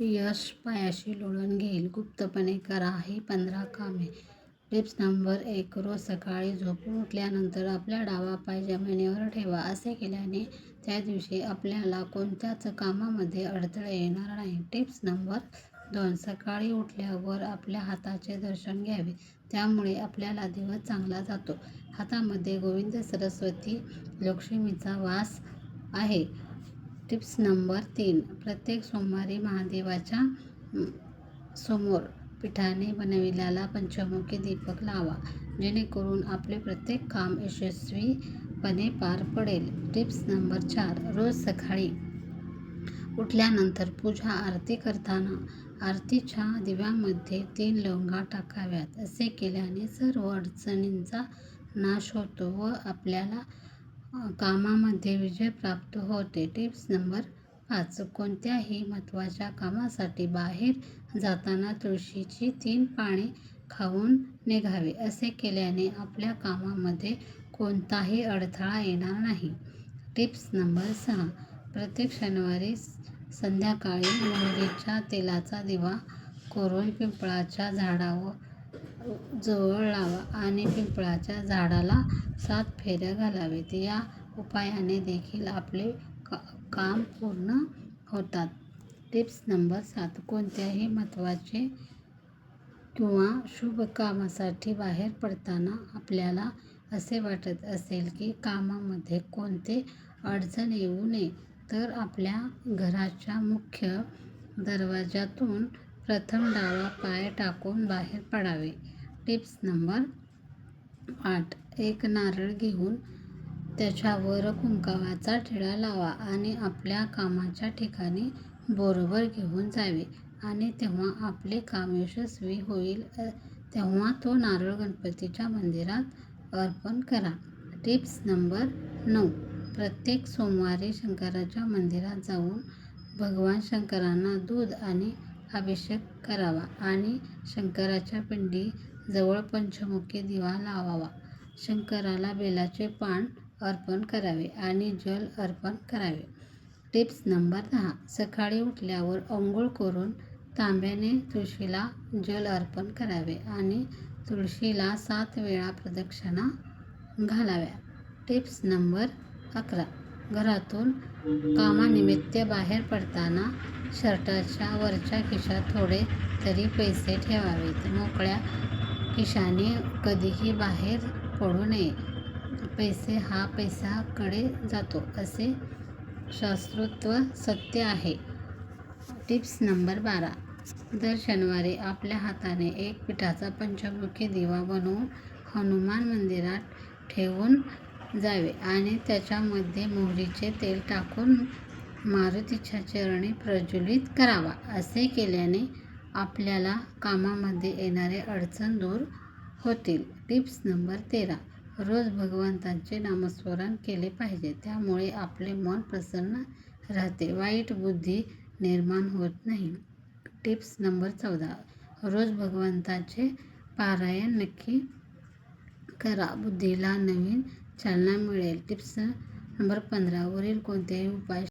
यश पायाशी लोळून घेईल. गुप्तपणे करा ही पंधरा कामे. टिप्स नंबर एक रोज सकाळी झोपून उठल्यानंतर आपला डावा पाय जमिनीवर ठेवा. असे केल्याने त्या दिवशी आपल्याला कोणत्याच कामामध्ये अडथळे येणार नाही टिप्स नंबर दोन सकाळी उठल्यावर आपल्या हाताचे दर्शन घ्यावे. त्यामुळे आपल्याला दिवस चांगला जातो. हातामध्ये गोविंद सरस्वती लक्ष्मीचा वास आहे. टिप्स नंबर तीन प्रत्येक सोमवारी महादेवाच्या समोर पिठाने बनविलेला पंचमुखी दीपक लावा. जेणेकरून आपले प्रत्येक काम यशस्वीपणे पार पडेल. टिप्स नंबर चार रोज सकाळी उठल्यानंतर पूजा आरती करताना आरतीच्या दिव्यामध्ये तीन लवंगा टाकाव्यात. असे केल्याने सर्व अडचणींचा नाश होतो व आपल्याला कामामध्ये विजय प्राप्त होते टिप्स नंबर पाच कोणत्याही महत्त्वाच्या कामासाठी बाहेर जाताना तुळशीची तीन पाने खाऊन निघावे. असे केल्याने आपल्या कामामध्ये कोणताही अडथळा येणार नाही. टिप्स नंबर सहा प्रत्येक शनिवारी संध्याकाळी मोहरीच्या तेलाचा दिवा करून पिंपळाच्या झाडावर जवळ लावा आणि पिंपळाच्या झाडाला सात फेऱ्या घालावेत या उपायाने देखील आपले का काम पूर्ण होतात. टिप्स नंबर सात कोणत्याही महत्त्वाचे किंवा शुभ कामासाठी बाहेर पडताना आपल्याला असे वाटत असेल की कामामध्ये कोणते अडचण येऊ नये तर आपल्या घराच्या मुख्य दरवाजातून प्रथम डावा पाय टाकून बाहेर पडावे. टिप्स नंबर आठ एक नारळ घेऊन त्याच्यावर कुंकवाचा ठिळा लावा आणि आपल्या कामाच्या ठिकाणी बरोबर घेऊन जावे आणि तेव्हा आपले काम यशस्वी होईल तेव्हा तो नारळ गणपतीच्या मंदिरात अर्पण करा. टिप्स नंबर नऊ प्रत्येक सोमवारी शंकराच्या मंदिरात जाऊन भगवान शंकरांना दूध आणि अभिषेक करावा आणि शंकराच्या पिंडी जवळ पंचमुखी दिवा लावावा. शंकराला बेलाचे पान अर्पण करावे आणि जल अर्पण करावे. टिप्स नंबर दहा सकाळी उठल्यावर अंघोळ करून तांब्याने तुळशीला जल अर्पण करावे आणि तुळशीला सात वेळा प्रदक्षिणा घालाव्या. टिप्स नंबर अकरा घरातून कामानिमित्त बाहेर पडताना शर्टाच्या वरच्या खिशात थोडे तरी पैसे ठेवावेत. मोकळ्या खिशाने कधीही बाहेर पडू नये. पैसे हा पैशाकडे जातो असे शास्त्रोत्व सत्य आहे. टिप्स नंबर बारा दर शनिवारी आपल्या हाताने एक पिठाचा पंचमुखी दिवा बनवून हनुमान मंदिरात ठेवून जावे आणि त्याच्यामध्ये मोहरीचे तेल टाकून मारुतीच्या चरणी प्रज्वलित करावा. असे केल्याने आपल्याला कामामध्ये येणारे अडचण दूर होतील. टिप्स नंबर तेरा रोज भगवंताचे नामस्मरण केले पाहिजे. त्यामुळे आपले मन प्रसन्न राहते. वाईट बुद्धी निर्माण होत नाही. टिप्स नंबर चौदा रोज भगवंताचे पारायण नक्की करा. बुद्धीला नवीन चालना मिळेल. टिप्स नंबर पंधरा वरील कोणतेही उपाय